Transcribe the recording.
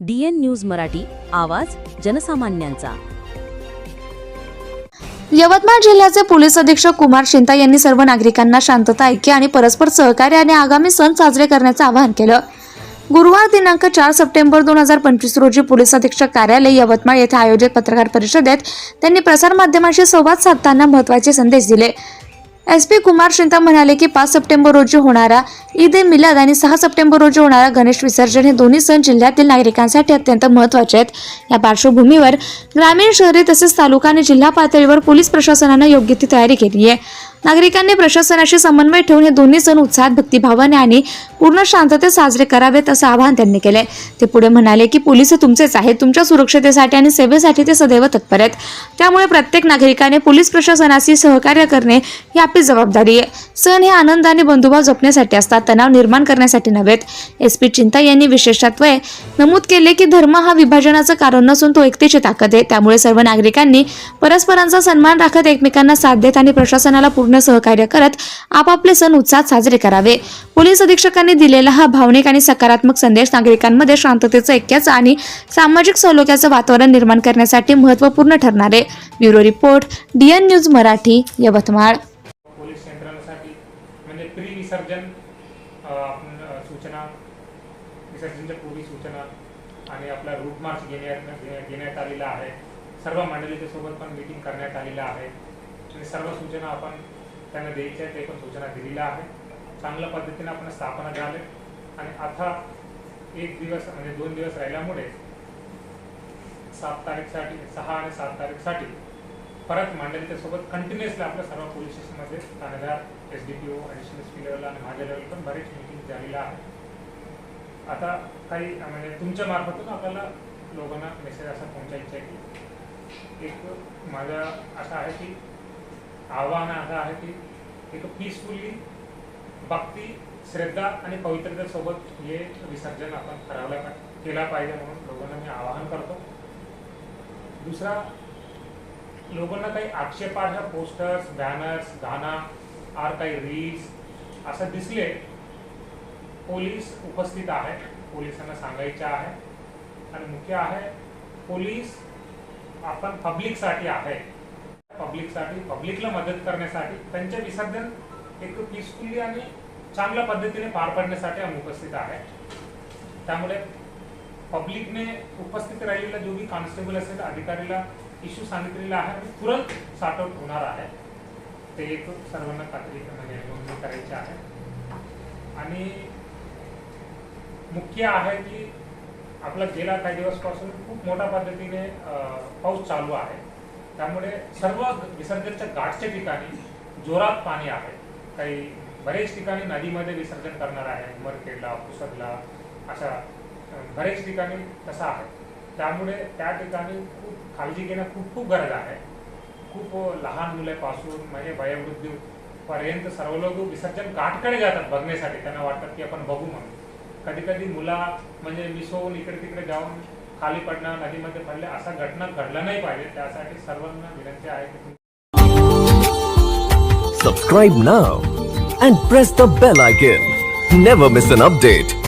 DN news Marathi आवाज जनसामान्यांचा. यवतमाळ जिल्ह्याचे police अधीक्षक कुमार शिंता यांनी सर्व नागरिकांना शांतता ऐक्य आणि परस्पर सहकार्य आणि आगामी सण साजरे करण्याचं आवाहन केलं. गुरुवार दिनांक चार सप्टेंबर दोन हजार पंचवीस रोजी पोलीस अधीक्षक कार्यालय यवतमाळ येथे आयोजित पत्रकार परिषदेत त्यांनी प्रसारमाध्यमांशी संवाद साधताना महत्त्वाचे संदेश दिले. एस पी कुमार शिंता म्हणाले की पाच सप्टेंबर रोजी होणारा ईद ए मिलाद आणि सहा सप्टेंबर रोजी होणारा गणेश विसर्जन हे दोन्ही सण जिल्ह्यातील नागरिकांसाठी अत्यंत महत्त्वाचे आहेत. या पार्श्वभूमीवर ग्रामीण शहरी तसेच तालुका आणि जिल्हा पातळीवर पोलीस प्रशासनानं योग्य ती तयारी केली आहे. नागरिकांनी प्रशासनाशी समन्वय ठेवून हे दोन्ही सण उत्साहात भक्तिभावाने आणि पूर्ण शांततेत साजरे करावेत असं आवाहन त्यांनी केलंय. ते पुढे म्हणाले की पोलीस तुमचेच आहेत. तुमच्या सुरक्षतेसाठी आणि सेवेसाठी ते सदैव तत्पर आहेत. त्यामुळे प्रत्येक नागरिकाने पोलीस प्रशासनाशी सहकार्य करणे ही आपली जबाबदारी आहे. सण हे आनंद आणि बंधुभाव जपण्यासाठी असतात तणाव निर्माण करण्यासाठी नव्हेत. एस पी चिंता यांनी विशेषत्वे नमूद केले की धर्म हा विभाजनाचं कारण नसून तो एकतेची ताकद आहे. त्यामुळे सर्व नागरिकांनी परस्परांचा सन्मान राखत एकमेकांना साथ देत आणि प्रशासनाला पूर्ण सहकार्य करत आपापले सण उत्साहात साजरे करावे. पोलीस अधीक्षकांनी दिलेला हा भावनिक आणि सकारात्मक संदेश नागरिकांमध्ये शांततेचं ऐक्याचं आणि सामाजिक सलोख्याचं वातावरण निर्माण करण्यासाठी महत्त्वपूर्ण ठरणार आहे. Bureau report DN news Marathi Yavatmal. म्हणजे प्री विसर्जन आपण सूचना विसर्जनच्या पूर्वी सूचना आणि आपला रूट मार्च घेण्यात घेण्यात आलेला आहे. सर्व मंडळीच्या सोबत पण मीटिंग करण्यात आलेला आहे. आणि सर्व सूचना आपण त्यांना द्यायच्या ते पण सूचना दिलेल्या आहे चांगल्या पद्धतीने आपण स्थापना झाले आणि आता एक दिवस म्हणजे दोन दिवस राहिल्यामुळे सात तारीखसाठी सहा आणि सात तारीखसाठी परत मांडेल त्यासोबत कंटिन्युअसली आपल्या सर्व पोलीस स्टेशनमध्ये ठाणेदार S D P O additional S P level आणि माझ्या लेवल पण बरेच मिटिंग झालेल्या आहे. आता काही म्हणजे तुमच्या मार्फतच आपल्याला लोकांना मेसेज असा पोहोचायचा आहे की एक माझा असा आहे की आव्हान असं आहे की एक पीसफुली भक्ती श्रद्धा आणि पवित्रतेसोबत हे विसर्जन आपण करायला केला पाहिजे म्हणून लोकांना मी आवाहन करतो. दुसरा लोकांना काही आक्षेपार्ह पोस्टर्स बॅनर्स गाणं आर काही रील्स असं दिसले. पोलीस उपस्थित आहे. पोलिसांना सांगायचे आहे. आणि मुख्य आहे पोलीस आपण पब्लिकसाठी आहे. पब्लिकसाठी पब्लिकला मदत करण्यासाठी त्यांचे विसर्जन एक पीसफुली आणि चांगल्या पद्धतीने पार पाडण्यासाठी आम्ही उपस्थित आहे. त्यामुळे पब्लिकने उपस्थित राहिलेला जो भी कॉन्स्टेबल असेल अधिकारीला इश्यू सांगितलेला आहे तुरंत सॉर्ट आउट होणार आहे. ते एक सर्वांना खात्री म्हणजे नोंदणी करायची आहे. आणि मुख्य आहे की आपला गेला काही दिवसपासून खूप मोठ्या पद्धतीने पाऊस चालू आहे. त्यामुळे सर्व विसर्जनच्या घाटच्या ठिकाणी जोरात पाणी आहे. काही बरेच ठिकाणी नदीमध्ये विसर्जन करणार आहे. उमरखेडला पुसदला अशा बरेच ठिकाणी तसं त्यामुळे त्या ठिकाणी खूप काळजी घेणं खूप खूप गरज आहे. खूप लहान मुलापासून म्हणजे वयोवृद्ध पर्यंत सर्व लोक विसर्जन घाटकडे जातात बघण्यासाठी. त्यांना वाटतं की म्हणून. कधी कधी मुला मिसळून इकडे तिकडे जाऊन खाली पडणं, नदीमध्ये पडले, असा घटना घडला नाही त्यासाठी सर्वांना विनंती तुम्ही Subscribe now and press the bell icon. Never miss an update.